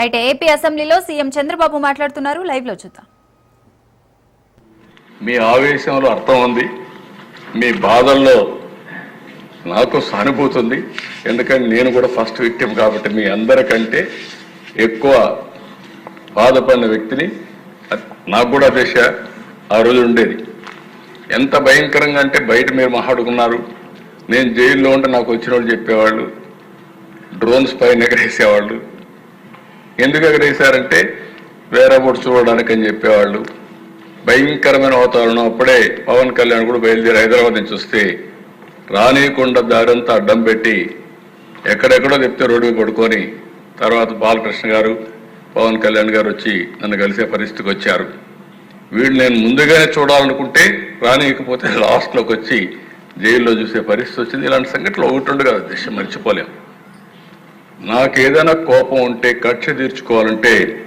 Right AP అసెంబ్లీలో CM Chandrababu మాట్లాడుతున్నారు. లైవ్లో చూద్దాం. మీ ఆవేశంలో అర్థం ఉంది. మీ బాధల్లో నాకు సానుభూతి ఉంది. ఎందుకంటే నేను కూడా ఫస్ట్ విక్టిమ్ కాబట్టి మీ అందరికంటే ఎక్కువ బాధపడిన వ్యక్తిని నాకు కూడా దశ ఆ రోజు ఉండేది. ఎంత భయంకరంగా అంటే బయట మీరు మాట్లాడుకున్నారు నేను జైల్లో ఉంటే నాకు వచ్చిన వాళ్ళు చెప్పేవాళ్ళు. డ్రోన్స్ పైన ఎగరేసేవాళ్ళు. ఎందుకు ఎగరేశారంటే వేరే చూడడానికి అని చెప్పేవాళ్ళు. భయంకరమైన వాతావరణం. అప్పుడే పవన్ కళ్యాణ్ కూడా బయలుదేరి హైదరాబాద్ నుంచి వస్తే రానియకుండా దారంతా అడ్డం పెట్టి ఎక్కడెక్కడో చెప్తే రోడ్డు పడుకొని తర్వాత బాలకృష్ణ గారు పవన్ కళ్యాణ్ గారు వచ్చి నన్ను కలిసే పరిస్థితికి వచ్చారు. వీళ్ళు నేను ముందుగానే చూడాలనుకుంటే రానియకపోతే లాస్ట్లోకి వచ్చి జైల్లో చూసే పరిస్థితి వచ్చింది. ఇలాంటి సంఘటనలు ఒకటి ఉండదు కదా. దేశం మర్చిపోలేం. నాకు ఏదైనా కోపం ఉంటే కక్ష తీర్చుకోవాలంటే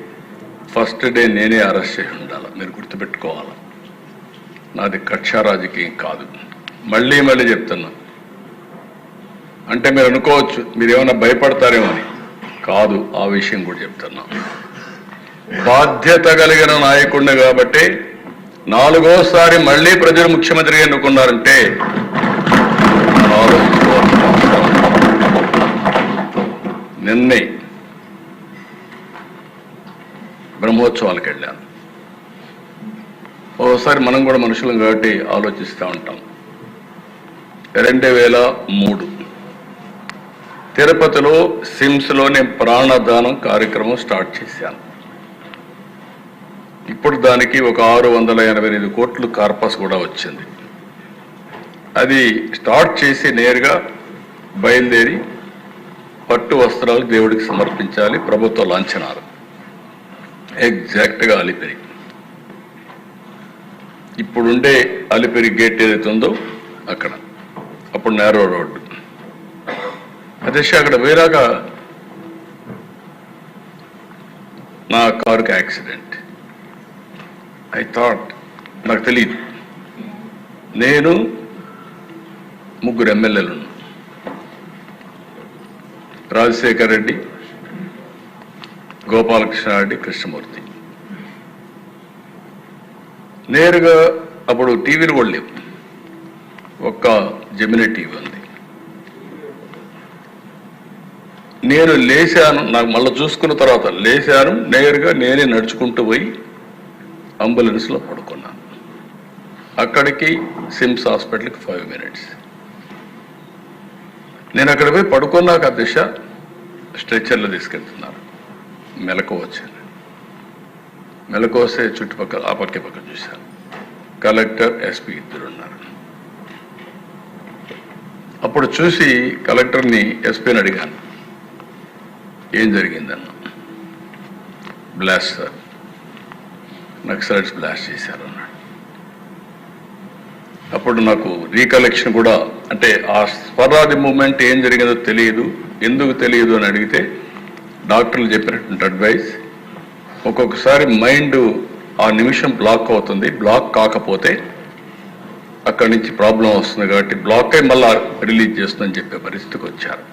ఫస్ట్ డే నేనే అరెస్ట్ చేసి ఉండాలి. మీరు గుర్తుపెట్టుకోవాలి. నాది కక్ష రాజకీయం కాదు. మళ్ళీ మళ్ళీ చెప్తున్నా. అంటే మీరు అనుకోవచ్చు మీరు ఏమైనా భయపడతారేమో అని. కాదు ఆ విషయం కూడా చెప్తున్నా. బాధ్యత కలిగిన నాయకుడిని కాబట్టి నాలుగోసారి మళ్ళీ ప్రజలు ముఖ్యమంత్రిగా ఎన్నుకున్నారంటే మనం నిన్నే బ్రహ్మోత్సవాలకు వెళ్ళాను. ఓసారి మనం కూడా మనుషులం కాబట్టి ఆలోచిస్తూ ఉంటాం. రెండు వేల మూడు తిరుపతిలో సిమ్స్లో నేను ప్రాణదానం కార్యక్రమం స్టార్ట్ చేశాను. ఇప్పుడు దానికి ఒక ఆరు వందల ఎనభై ఎనిమిది కోట్లు కార్పస్ కూడా వచ్చింది. అది స్టార్ట్ చేసి నేరుగా బయలుదేరి పట్టు వస్త్రాలు దేవుడికి సమర్పించాలి ప్రభుత్వ లాంఛనాలు. ఎగ్జాక్ట్గా అలిపిరి ఇప్పుడుండే అలిపిరి గేట్ ఏదైతే ఉందో అక్కడ. అప్పుడు నేరో రోడ్డు అదే అక్కడ వేరాగా నా కారుకి యాక్సిడెంట్ ఐ థాట్ నాకు తెలియదు నేను ముగ్గురు ఎమ్మెల్యేలు రాజశేఖర్ రెడ్డి గోపాలకృష్ణారెడ్డి కృష్ణమూర్తి. నేరుగా అప్పుడు టీవీలు కూడా లేవు. ఒక్క జమినీ టీవీ ఉంది. నేను లేచాను నాకు మళ్ళీ చూసుకున్న తర్వాత లేచాను నేరుగా నేనే నడుచుకుంటూ పోయి అంబులెన్స్లో పడుకున్నాను. అక్కడికి సిమ్స్ హాస్పిటల్కి ఫైవ్ మినిట్స్. నేను అక్కడ పోయి పడుకున్నాక దిశ స్ట్రెచ్చర్లో తీసుకెళ్తున్నారు. మెలకు వచ్చింది మెలకు వస్తే చుట్టుపక్కల ఆ పక్క పక్క చూశాను కలెక్టర్ ఎస్పీ ఇద్దరు ఉన్నారు. అప్పుడు చూసి కలెక్టర్ని ఎస్పీని అడిగాను. ఏం జరిగిందన్న? Blast sir. నక్సలైట్స్ బ్లాస్ట్ చేశారు అన్నాడు. అప్పుడు నాకు రీకలెక్షన్ కూడా అంటే ఆ స్వరాది మూమెంట్ ఏం జరిగిందో తెలియదు. ఎందుకు తెలియదు అని అడిగితే డాక్టర్లు చెప్పినటువంటి అడ్వైస్ ఒక్కొక్కసారి మైండ్ ఆ నిమిషం బ్లాక్ అవుతుంది. బ్లాక్ కాకపోతే అక్కడి నుంచి ప్రాబ్లం వస్తుంది కాబట్టి బ్లాక్ అయి మళ్ళా రిలీజ్ చేస్తుందని చెప్పే పరిస్థితికి వచ్చారు.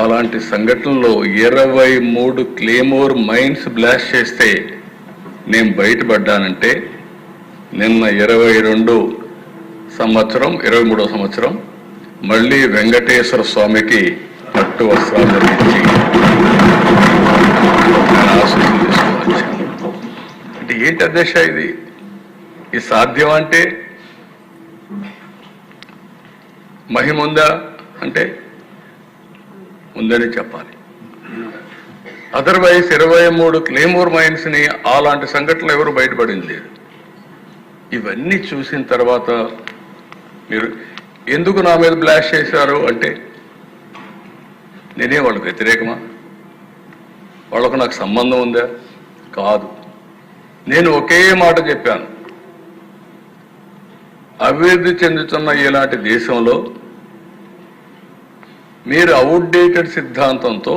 అలాంటి సంఘటనలో ఇరవై మూడు క్లేమోర్ మైండ్స్ బ్లాస్ట్ చేస్తే నేను బయటపడ్డానంటే నిన్న ఇరవై రెండు సంవత్సరం ఇరవై మూడో సంవత్సరం మళ్ళీ వెంకటేశ్వర స్వామికి పట్టు వస్త్రాలు ధరించి ఆశీస్సులు తీసుకొని వచ్చాను. అంటే ఏంటి అధ్యక్ష ఇది? ఇది సాధ్యం అంటే మహిముందా అంటే ఉందని చెప్పాలి. అదర్వైజ్ ఇరవై మూడు క్లేమోర్ మైన్స్ని అలాంటి సంఘటనలు ఎవరు బయటపడింది? లేదు ఇవన్నీ చూసిన తర్వాత మీరు ఎందుకు నా మీద బ్లాష్ చేశారు అంటే నేనే వాళ్ళకి వ్యతిరేకమా? వాళ్ళకు నాకు సంబంధం ఉందా? కాదు. నేను ఒకే మాట చెప్పాను. అభివృద్ధి చెందుతున్న ఇలాంటి దేశంలో మీరు అవుట్డేటెడ్ సిద్ధాంతంతో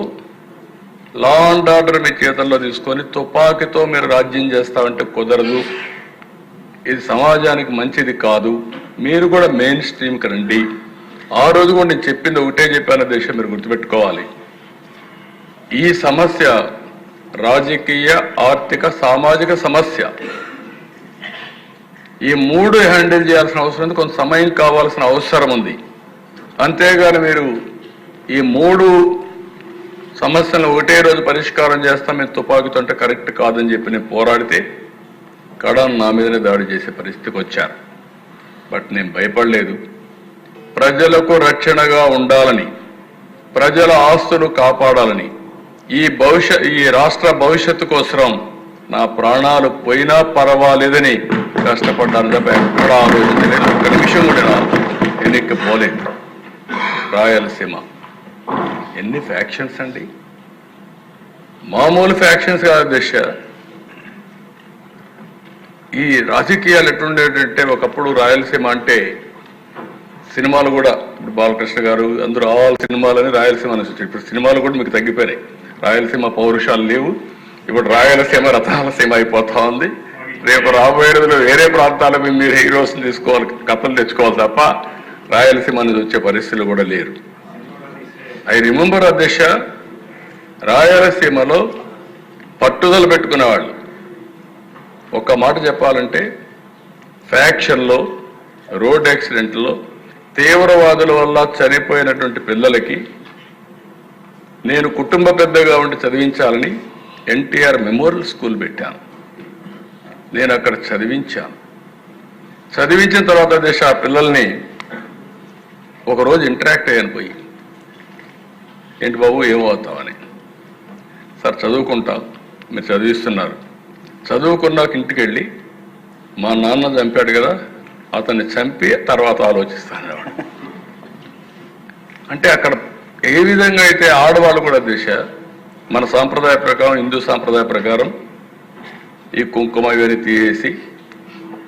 లా అండ్ ఆర్డర్ మీ చేతల్లో తీసుకొని తుపాకీతో మీరు రాజ్యం చేస్తామంటే కుదరదు. ఇది సమాజానికి మంచిది కాదు. మీరు కూడా మెయిన్ స్ట్రీమ్కి రండి. ఆ రోజు కూడా నేను చెప్పింది ఒకటే చెప్పాను దేశం మీరు గుర్తుపెట్టుకోవాలి. ఈ సమస్య రాజకీయ ఆర్థిక సామాజిక సమస్య. ఈ మూడు హ్యాండిల్ చేయాల్సిన అవసరం ఉంది కొంత సమయం కావాల్సిన అవసరం ఉంది. అంతేగాని మీరు ఈ మూడు సమస్యలను ఒకటే రోజు పరిష్కారం చేస్తాం మేము తుపాకీతో అంటే కరెక్ట్ కాదని చెప్పి నేను పోరాడితే కడాన్ నా మీదనే దాడి చేసే పరిస్థితికి వచ్చారు. బట్ నేను భయపడలేదు. ప్రజలకు రక్షణగా ఉండాలని ప్రజల ఆస్తులు కాపాడాలని ఈ భవిష్య ఈ రాష్ట్ర భవిష్యత్తు కోసం నా ప్రాణాలు పోయినా పర్వాలేదని కష్టపడ్డాను తప్ప ఎక్కడ ఆలోచించలేదు. ఒక్క నిమిషం కూడా నా వెనక్కి పోలేదు. రాయలసీమ. ఎన్ని ఫ్యాక్షన్స్ అండి? మామూలు ఫ్యాక్షన్స్ కాదు దశ. ఈ రాజకీయాలు ఎట్లుండేటంటే ఒకప్పుడు రాయలసీమ అంటే సినిమాలు కూడా ఇప్పుడు బాలకృష్ణ గారు అందరూ ఆల్ సినిమాలని రాయలసీమ అని వచ్చారు. ఇప్పుడు సినిమాలు కూడా మీకు తగ్గిపోయినాయి. రాయలసీమ పౌరుషాలు లేవు. ఇప్పుడు రాయలసీమ రథాలసీమ అయిపోతా ఉంది. రేపు రాబోయే రోజుల్లో వేరే ప్రాంతాల మీద మీరు హీరోస్ తీసుకోవాలి కథలు తెచ్చుకోవాలి తప్ప రాయలసీమ అనేది వచ్చే పరిస్థితులు కూడా లేరు. ఐ రిమెంబర్ అధ్యక్ష రాయలసీమలో పట్టుదల పెట్టుకునేవాళ్ళు. ఒక్క మాట చెప్పాలంటే ఫ్యాక్షన్లో రోడ్ యాక్సిడెంట్లో తీవ్రవాదుల వల్ల చనిపోయినటువంటి పిల్లలకి నేను కుటుంబ పెద్దగా ఉండి చదివించాలని ఎన్టీఆర్ మెమోరియల్ స్కూల్ పెట్టాను. నేను అక్కడ చదివించాను. చదివించిన తర్వాత దేశ ఆ పిల్లల్ని ఒకరోజు ఇంటరాక్ట్ అయ్యాను పోయి. ఏంటి బాబు ఏమవుతామని సార్ చదువుకుంటాం. మీరు చదివిస్తున్నారు. చదువుకున్నాక ఇంటికి వెళ్ళి మా నాన్న చంపాడు కదా అతన్ని చంపి తర్వాత ఆలోచిస్తాను అంటే అక్కడ ఏ విధంగా అయితే ఆడవాళ్ళు కూడా దిశ మన సాంప్రదాయ ప్రకారం హిందూ సాంప్రదాయ ప్రకారం ఈ కుంకుమ ఇవన్నీ తీసేసి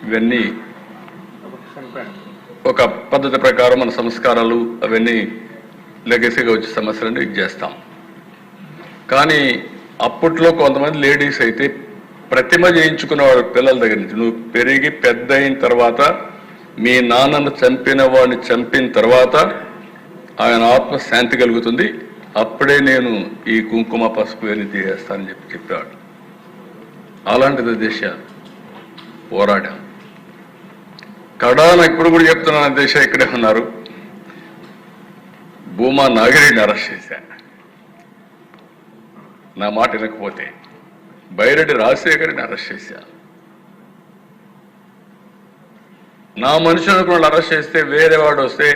ఇవన్నీ ఒక పద్ధతి ప్రకారం మన సంస్కారాలు అవన్నీ లెగసీగా వచ్చే సమస్యలను ఇది చేస్తాం. కానీ అప్పట్లో కొంతమంది లేడీస్ అయితే ప్రతిమ చేయించుకునేవాడు పిల్లల దగ్గర నుంచి. నువ్వు పెరిగి పెద్ద అయిన తర్వాత మీ నాన్నను చంపిన వాడిని చంపిన తర్వాత ఆయన ఆత్మ శాంతి కలుగుతుంది. అప్పుడే నేను ఈ కుంకుమ పసుపు వెళ్ళి తీసేస్తానని చెప్పి చెప్పాడు అలాంటిది దేశ పోరాడాం కడాన ఇప్పుడు కూడా చెప్తున్నాను దేశ ఇక్కడే ఉన్నారు. భూమా నాగరిని అరెస్ట్ చేశాను నా మాట వినకపోతే బైరెడ్డి రాజశేఖర్ని అరెస్ట్ చేశాను నా మనిషి అనుకున్న అరెస్ట్ చేస్తే వేరే వాడు వస్తే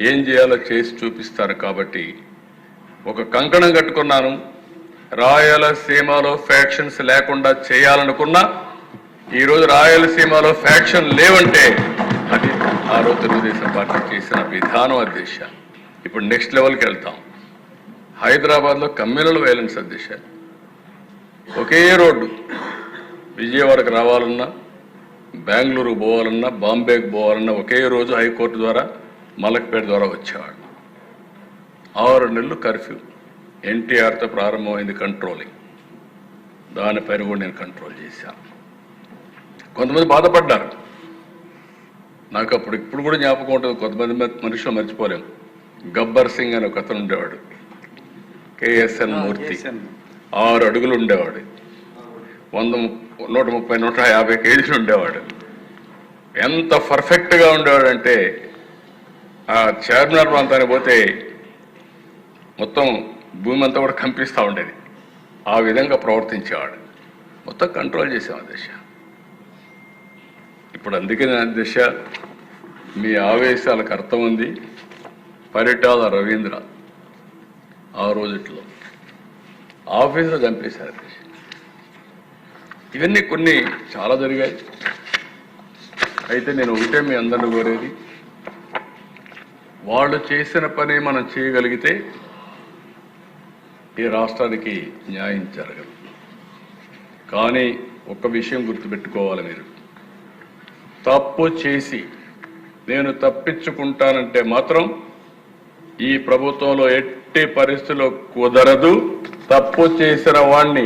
ఏం చేయాలో చేసి చూపిస్తారు కాబట్టి ఒక కంకణం కట్టుకున్నాను. రాయలసీమలో ఫ్యాక్షన్స్ లేకుండా చేయాలనుకున్నా ఈరోజు రాయలసీమలో ఫ్యాక్షన్ లేవంటే అది ఆ రోజు తెలుగుదేశం పార్టీ చేసిన విధానం అధ్యక్ష ఇప్పుడు నెక్స్ట్ లెవెల్కి వెళ్తాం. హైదరాబాద్లో కమ్యూనల్ వైలెన్స్ అధ్యక్ష ఒకే రోడ్డు. విజయవాడకు రావాలన్నా బెంగళూరు పోవాలన్నా బాంబేకి పోవాలన్నా ఒకే రోజు హైకోర్టు ద్వారా మలక్పేట ద్వారా వచ్చేవాడు. ఆరు నెలలు కర్ఫ్యూ. ఎన్టీఆర్తో ప్రారంభమైంది కంట్రోలింగ్ దానిపైన కూడా నేను కంట్రోల్ చేశాను. కొంతమంది బాధపడ్డారు. నాకు అప్పుడు ఇప్పుడు కూడా జ్ఞాపకం ఉంటుంది కొంతమంది మనుషులు మర్చిపోలేం గబ్బర్ సింగ్ అని ఒక అతను ఉండేవాడు. కేఎస్ఎన్ మూర్తి. ఆరు అడుగులు ఉండేవాడు. వంద ము- నూట ముప్పై నూట యాభై కేజీలు ఉండేవాడు. ఎంత పర్ఫెక్ట్గా ఉండేవాడు అంటే ఆ చార్మినార్ ప్రాంతానికి పోతే మొత్తం భూమి అంతా కూడా కంపిస్తూ ఉండేది. ఆ విధంగా ప్రవర్తించేవాడు. మొత్తం కంట్రోల్ చేసాం ఆ దిశ. ఇప్పుడు అందుకే నా దిశ మీ ఆవేశాలకు అర్థం ఉంది. పరిటాల రవీంద్ర ఆ రోజుట్లో. ఆఫీసులో చంపేశారు ఇవన్నీ కొన్ని చాలా జరిగాయి. అయితే నేను ఒకటే మీ అందరిని కోరేది. వాళ్ళు చేసిన పని మనం చేయగలిగితే ఈ రాష్ట్రానికి న్యాయం జరగదు. కానీ ఒక విషయం గుర్తుపెట్టుకోవాలి మీరు. తప్పు చేసి నేను తప్పించుకుంటానంటే మాత్రం ఈ ప్రభుత్వంలో ఎట్టి పరిస్థితుల్లో కుదరదు. తప్పు చేసిన వాణ్ణి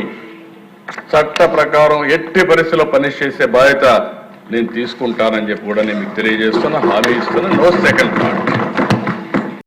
చట్ట ప్రకారం ఎట్టి పరిస్థితుల్లో పనిచేసే బాధ్యత నేను తీసుకుంటానని చెప్పి కూడా నేను మీకు తెలియజేస్తున్నా. హామీ ఇస్తున్నా. No second thought.